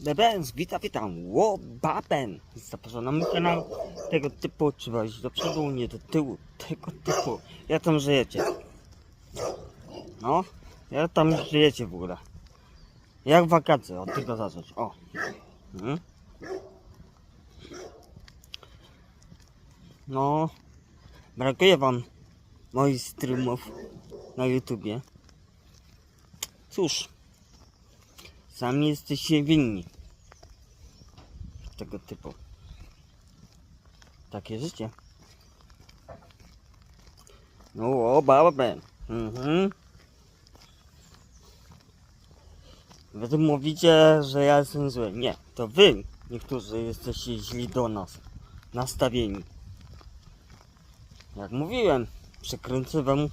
Bebens, witam, witam, Łobaben. Zapraszam na mój kanał tego typu, trzeba iść do przodu, nie do tyłu, tego typu. Jak tam żyjecie? No, jak tam żyjecie w ogóle? Jak wakacje, od tego zacząć, o. Mhm. No, brakuje wam moich streamów na YouTubie. Cóż, sami jesteście winni tego typu. Takie życie. No, o, babę. Mhm. Wy tu mówicie, że ja jestem zły. Nie, to wy, niektórzy, jesteście źli do nas. Nastawieni. Jak mówiłem, przekręcę wam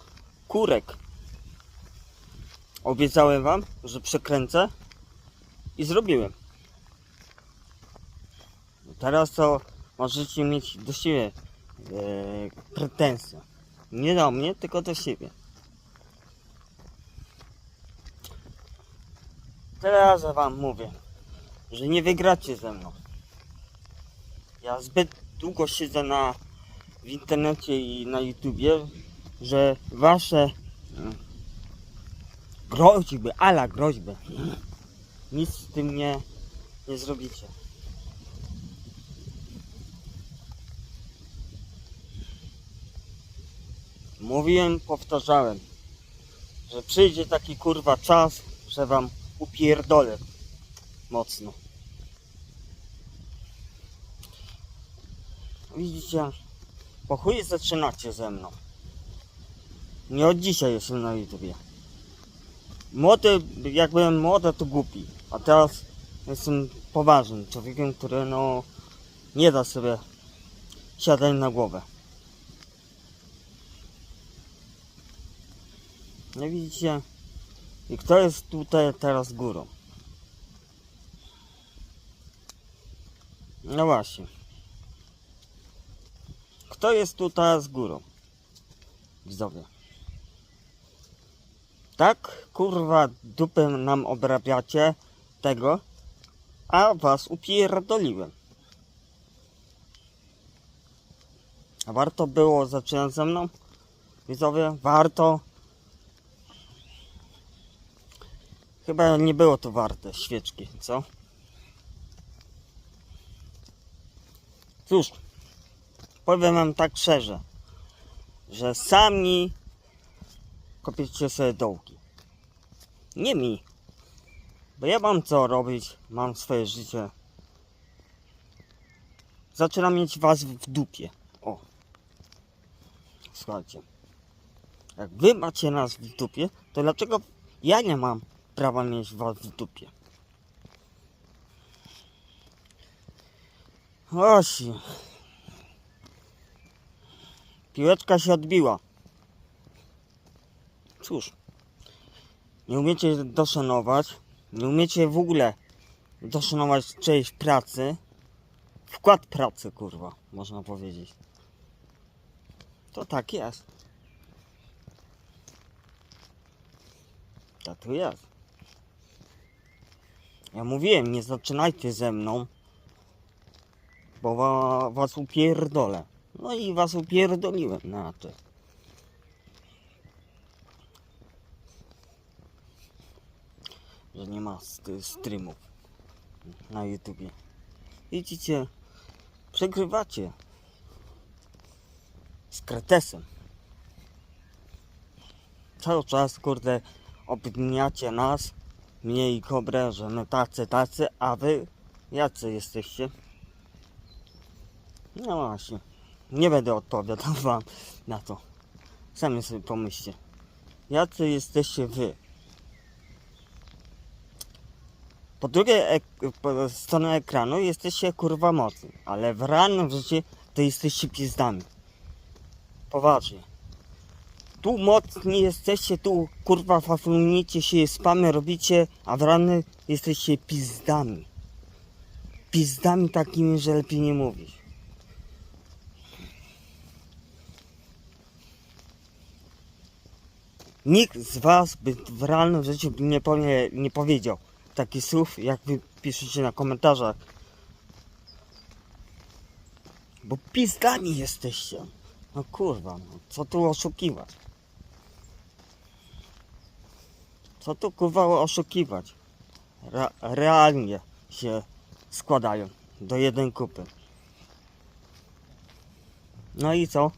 kurek. Obiecałem wam, że przekręcę i zrobiłem. Teraz to możecie mieć do siebie e, pretensje. Nie do mnie, tylko do siebie. Teraz wam mówię, że nie wygracie ze mną. Ja zbyt długo siedzę na w internecie i na YouTubie, że wasze mm, groźby, ala groźby, nic z tym nie, nie zrobicie. Mówiłem, powtarzałem, że przyjdzie taki kurwa czas, że wam upierdolę mocno. Widzicie, po chuj zaczynacie ze mną. Nie od dzisiaj jestem na YouTubie. Młody, jak byłem młody, to głupi. A teraz jestem poważnym człowiekiem, który no nie da sobie siadać na głowę. No widzicie, i kto jest tutaj teraz górą? No właśnie. Kto jest tu teraz górą? Widzowie. Tak, kurwa, dupę nam obrabiacie tego, a was upierdoliłem. A warto było zaczynać ze mną? Widzowie, warto. Chyba nie było to warte świeczki, co? Cóż, powiem wam tak szczerze, że sami kopiecie sobie dołki. Nie mi. Bo ja mam co robić, mam swoje życie. Zaczynam mieć was w dupie. O. Słuchajcie. Jak wy macie nas w dupie, to dlaczego ja nie mam prawa mieć was w dupie? Osi. Piłeczka się odbiła. Cóż, nie umiecie doszanować, nie umiecie w ogóle doszanować czyjejś pracy, wkład pracy, kurwa, można powiedzieć. To tak jest. To jest. Ja mówiłem, nie zaczynajcie ze mną, bo wa, was upierdolę. No i was upierdoliłem na to. Że nie ma st- streamów na YouTubie. Widzicie, przegrywacie z kretesem. Cały czas, kurde, obwiniacie nas, mnie i Kobrę, że my tacy, tacy, a wy jacy jesteście? No właśnie, nie będę odpowiadał wam na to. Sami sobie pomyślcie. Jacy jesteście wy? Po drugiej ek po stronie ekranu jesteście kurwa mocni, ale w realnym życiu to jesteście pizdami. Poważnie. Tu mocni jesteście, tu kurwa faflunicie się, spamy robicie, a w realnym jesteście pizdami. Pizdami takimi, że lepiej nie mówić. Nikt z was by w realnym życiu nie, powie, nie powiedział takich słów, jak wy piszecie na komentarzach. Bo pizdami jesteście. No kurwa, no, co tu oszukiwać? Co tu kurwa oszukiwać? Re realnie się składają do jednej kupy. No i co?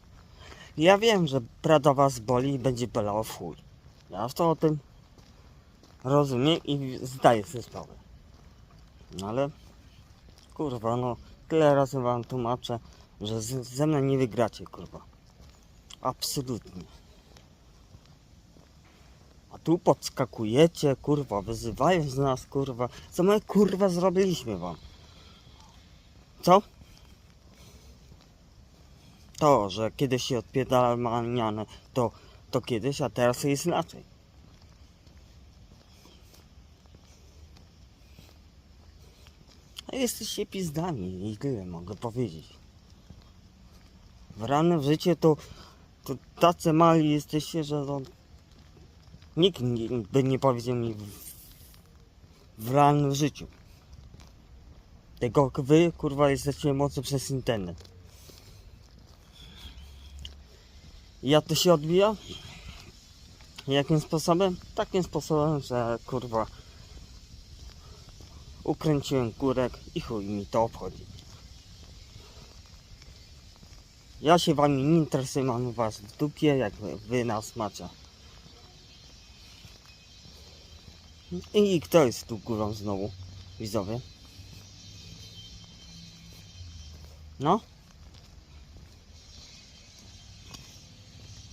Ja wiem, że prawda was boli i będzie bolało w chuj. Ja to o tym rozumiem i zdaję sobie sprawę. No ale kurwa, no tyle razy wam tłumaczę, że ze mną nie wygracie, kurwa. Absolutnie. A tu podskakujecie, kurwa, wyzywając nas, kurwa. Co my, kurwa, zrobiliśmy wam? Co? To, że kiedyś się odpierdalaniane, to, to kiedyś, a teraz jest inaczej. Jesteście pizdami i tyle mogę powiedzieć. W ranne w życie to, to tacy mali jesteście, że to nikt nie, by nie powiedział mi w, w realnym życiu. Tylko wy, kurwa, jesteście mocno przez internet. Jak to się odbija? Jakim sposobem? Takim sposobem, że kurwa ukręciłem kurek i chuj mi to obchodzi. Ja się wami nie interesuję, mam was w dupie, jak wy, nas macie. I kto jest tu górą znowu, widzowie? No?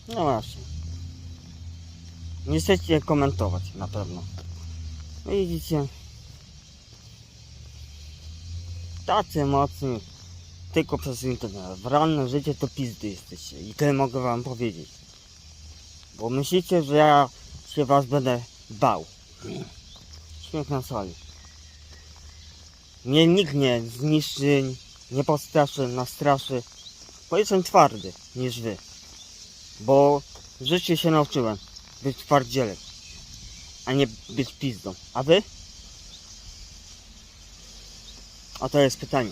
No właśnie. Nie chcecie komentować na pewno. No Widzicie? Tacy mocni. Tylko przez internet. W realnym życiu to pizdy jesteście. I tyle mogę wam powiedzieć. Bo myślicie, że ja się was będę bał. Śmiech na sali. Mnie nikt nie zniszczy, nie postraszy, nastraszy. Bo jestem twardy niż wy. Bo w życiu się nauczyłem być twardzielem, a nie być pizdą. A wy? A to jest pytanie.